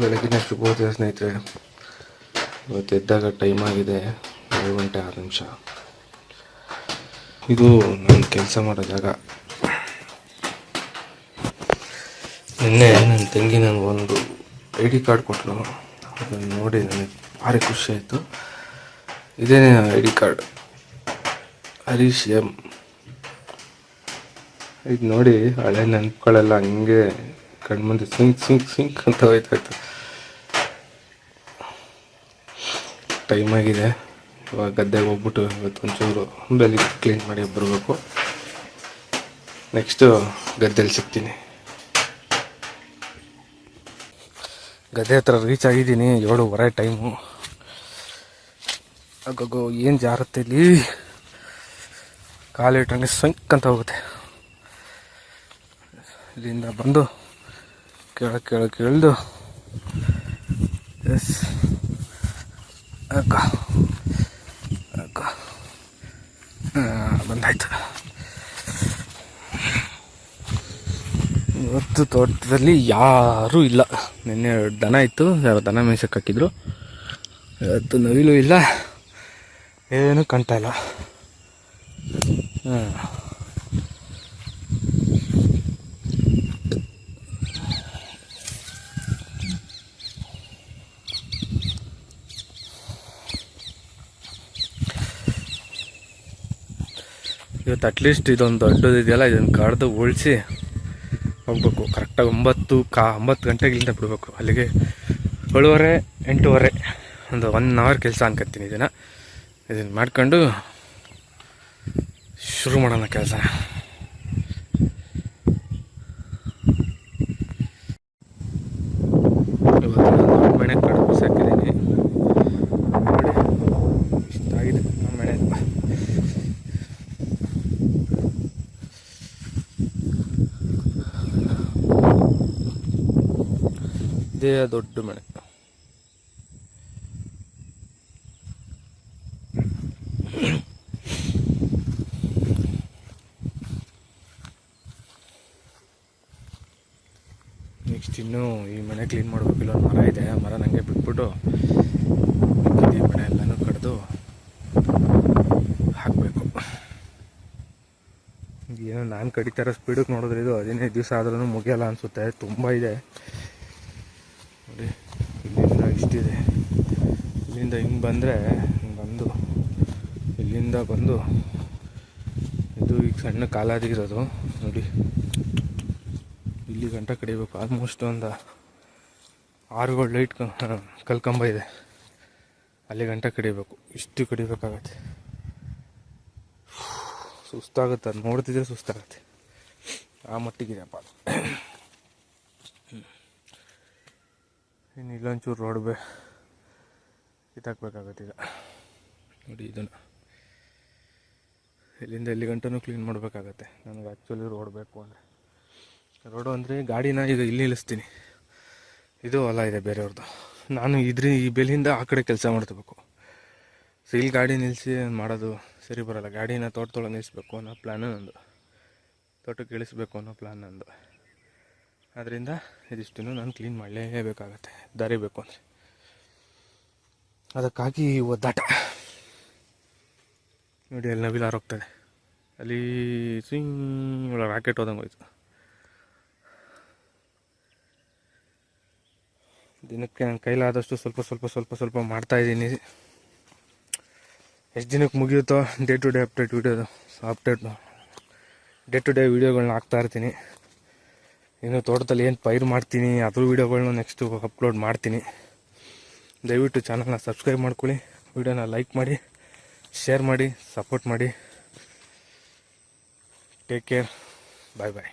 ಬೆಳಗಿನ ಶುಭೋದಯ ಸ್ನೇಹಿತರೆ, ಇವತ್ತು ಎದ್ದಾಗ ಟೈಮ್ ಆಗಿದೆ, ಏಳು ಗಂಟೆ ಆರು ನಿಮಿಷ. ಇದು ನಾನು ಕೆಲಸ ಮಾಡೋ ಜಾಗ. ನಿನ್ನೆ ನನ್ನ ತಂಗಿ ನನಗೊಂದು ಐ ಡಿ ಕಾರ್ಡ್ ಕೊಟ್ಟರು ಅದನ್ನು ನೋಡಿ ನನಗೆ ಭಾರಿ ಖುಷಿ ಆಯಿತು. ಇದೇನೇ I D card Harish M. ಇದು ನೋಡಿ ಹಳೆ ನೆನಪುಗಳೆಲ್ಲ ಹಂಗೆ ಕಣ್ಮುಂದೆ ಸಿಂಕ್ ಸಿಂಕ್ ಸಿಂಕ್ ಅಂತ ಹೋಯ್ತಾಯ್ತು. ಟೈಮ್ ಆಗಿದೆ. ಇವಾಗ ಗದ್ದೆಗೆ ಹೋಗ್ಬಿಟ್ಟು ಇವತ್ತು ಒಂಚೂರು ಬೆಲ್ಲಿ ಕ್ಲೀನ್ ಮಾಡಿ ಬರಬೇಕು. ನೆಕ್ಸ್ಟು ಗದ್ದೆಯಲ್ಲಿ ಸಿಗ್ತೀನಿ. ಗದ್ದೆ ಹತ್ರ ರೀಚ್ ಆಗಿದ್ದೀನಿ. ಏಳುವರೆ ಟೈಮು ಅಗೋಗೋ ಏನು ಜಾರುತ್ತೆ ಇಲ್ಲಿ? ಕಾಲಿಟ್ರೆ ಸಂಕ್ ಅಂತ ಹೋಗುತ್ತೆ. ಇಲ್ಲಿಂದ ಬಂದು ಕೆಳ ಕೆಳ, ಕೆಳ್ದು. ಎಸ್ ಅಕ್ಕ. ಅಕ್ಕ. ಬಂದಾಯ್ತು. ಇವತ್ತು ತೋಟದಲ್ಲಿ ಯಾರೂ ಇಲ್ಲ. ನಿನ್ನೆ ದನ ಇತ್ತು, ಯಾರು ದನ ಮೇಯ್ಸಕ್ಕೆ ಹಾಕಿದ್ರು. ಇವತ್ತು ನವಿಲು ಇಲ್ಲ. ಏನೂ ಕಾಣ್ತಾ ಇಲ್ಲ. ಹಾಂ ಇವತ್ತು ಅಟ್ಲೀಸ್ಟ್ ಇದೊಂದು ದೊಡ್ಡದು ಇದೆಯಲ್ಲ? ಇದನ್ನು ಕಡ್ದು ಉಳಿಸಿ ಹೋಗ್ಬೇಕು. ಕರೆಕ್ಟಾಗಿ ಒಂಬತ್ತು ಕಾ, ಒಂಬತ್ತು ಗಂಟೆಗೆ ಇಲ್ಲಿಂದ ಬಿಡಬೇಕು. ಅಲ್ಲಿಗೆ ಏಳುವರೆ, ಎಂಟೂವರೆ ಒಂದು ಒನ್ ಅವರ್ ಕೆಲಸ ಅನ್ಕತ್ತೀನಿ ಇದನ್ನು ಇದನ್ನು ಮಾಡ್ಕೊಂಡು ಶುರು ಮಾಡೋಣ ಕೆಲಸ ಇದೇ ದೊಡ್ಡ ಮನೆ. ನೆಕ್ಸ್ಟ್ ಇನ್ನು ಈ ಮನೆ ಕ್ಲೀನ್ ಮಾಡಬೇಕಿಲ್ಲ ಒಂದು ಮರ ಇದೆ. ಆ ಮರ ನನಗೆ ಬಿಟ್ಬಿಟ್ಟು ಈ ಮನೆ ಎಲ್ಲನೂ ಕಡಿದು ಹಾಕಬೇಕು. ಏನೋ ನಾನು ಕಡಿತಾರ ಸ್ಪೀಡಕ್ಕೆ ನೋಡಿದ್ರೆ ಇದು ಹದಿನೈದು ದಿವಸ ಆದ್ರೂ ಮುಗಿಯಲ್ಲ ಅನಿಸುತ್ತೆ. ತುಂಬ ಇದೆ. ಇಷ್ಟಿದೆ. ಇಲ್ಲಿಂದ ಹಿಂಗೆ ಬಂದರೆ ಬಂದು, ಇಲ್ಲಿಂದ ಬಂದು, ಇದು ಈಗ ಸಣ್ಣ ಕಾಲಾದಿರೋದು ನೋಡಿ. ಇಲ್ಲಿ ಗಂಟ ಕಡಿಬೇಕು ಆಲ್ಮೋಸ್ಟ್ ಒಂದು ಆರುಗಳು ಲೈಟ್ ಕಲ್ಕಂಬ ಇದೆ. ಅಲ್ಲಿ ಗಂಟ ಕಡಿಬೇಕು, ಇಷ್ಟು ಕಡಿಬೇಕಾಗತ್ತೆ. ಸುಸ್ತಾಗುತ್ತೆ ನೋಡ್ತಿದ್ರೆ ಸುಸ್ತಾಗತ್ತೆ. ಆ ಮಟ್ಟಿಗಿದೆಪ್ಪ ಅದು. ಇನ್ನು ಇಲ್ಲೊಂಚೂರು ರೋಡ್ ಬೇ ಕಿತ್ತಾಕ್ಬೇಕಾಗತ್ತೆ ಈಗ. ನೋಡಿ ಇದನ್ನು. ಇಲ್ಲಿಂದ ಎಲ್ಲಿ ಗಂಟನೂ ಕ್ಲೀನ್ ಮಾಡಬೇಕಾಗತ್ತೆ. ನನಗೆ ಆ್ಯಕ್ಚುಲಿ ರೋಡ್ ಬೇಕು ಅಂದರೆ. ರೋಡು ಅಂದರೆ ಗಾಡಿನ ಈಗ ಇಲ್ಲಿ ನಿಲ್ಲಿಸ್ತೀನಿ. ಇದು ಹೊಲ ಇದೆ ಬೇರೆಯವ್ರದ್ದು ನಾನು ಇದ್ರ ಈ ಬೆಲಿಂದ ಆ ಕಡೆ ಕೆಲಸ ಮಾಡ್ತಬೇಕು ಸೊ ಇಲ್ಲಿ ಗಾಡಿ ನಿಲ್ಲಿಸಿ ಮಾಡೋದು ಸರಿ ಬರೋಲ್ಲ. ಗಾಡಿನ ತೋಟದೊಳಗೆ ನಿಲ್ಲಿಸ್ಬೇಕು ಅನ್ನೋ ಪ್ಲ್ಯಾನು ನಂದು. ತೋಟಕ್ಕೆ ಇಳಿಸ್ಬೇಕು ಅನ್ನೋ ಪ್ಲ್ಯಾನ್ ನಂದು. ಅದರಿಂದ ಇದಿಷ್ಟನ್ನು ನಾನು ಕ್ಲೀನ್ ಮಾಡಲೇಬೇಕಾಗತ್ತೆ. ದಾರಿ ಬೇಕು ಅಂದರೆ. ಅದಕ್ಕಾಗಿ ಒದ್ದಾಟ. ನೋಡಿ, ಅಲ್ಲಿ ನವಿಲು ಹಾರೋಗ್ತದೆ. ಅಲ್ಲಿ ಒಳ ರಾಕೆಟ್ ಹೋದಂಗೆ ಹೋಯ್ತು. ದಿನಕ್ಕೆ ನನ್ನ ಕೈಲಾದಷ್ಟು ಸ್ವಲ್ಪ ಸ್ವಲ್ಪ ಸ್ವಲ್ಪ ಸ್ವಲ್ಪ ಮಾಡ್ತಾಯಿದ್ದೀನಿ ಎಷ್ಟು ದಿನಕ್ಕೆ ಮುಗಿಯುತ್ತೋ ಡೇ ಟು ಡೇ ಅಪ್ಡೇಟ್ ವೀಡಿಯೋದು ಅಪ್ಡೇಟ್ ಡೇ ಟು ಡೇ ವೀಡಿಯೋಗಳನ್ನ ಹಾಕ್ತಾ ಇರ್ತೀನಿ. ಇನ್ನು ತೋಟದಲ್ಲಿ ಏನು ಪೈರು ಮಾಡ್ತೀನಿ, ಅದ್ರ ವೀಡಿಯೋಗಳನ್ನ ನೆಕ್ಸ್ಟು ಅಪ್ಲೋಡ್ ಮಾಡ್ತೀನಿ. ದಯವಿಟ್ಟು ಚಾನಲ್ನ ಸಬ್ಸ್ಕ್ರೈಬ್ ಮಾಡ್ಕೊಳ್ಳಿ, ವೀಡಿಯೋನ ಲೈಕ್ ಮಾಡಿ ಶೇರ್ ಮಾಡಿ ಸಪೋರ್ಟ್ ಮಾಡಿ. ಟೇಕ್ ಕೇರ್ ಬಾಯ್ ಬಾಯ್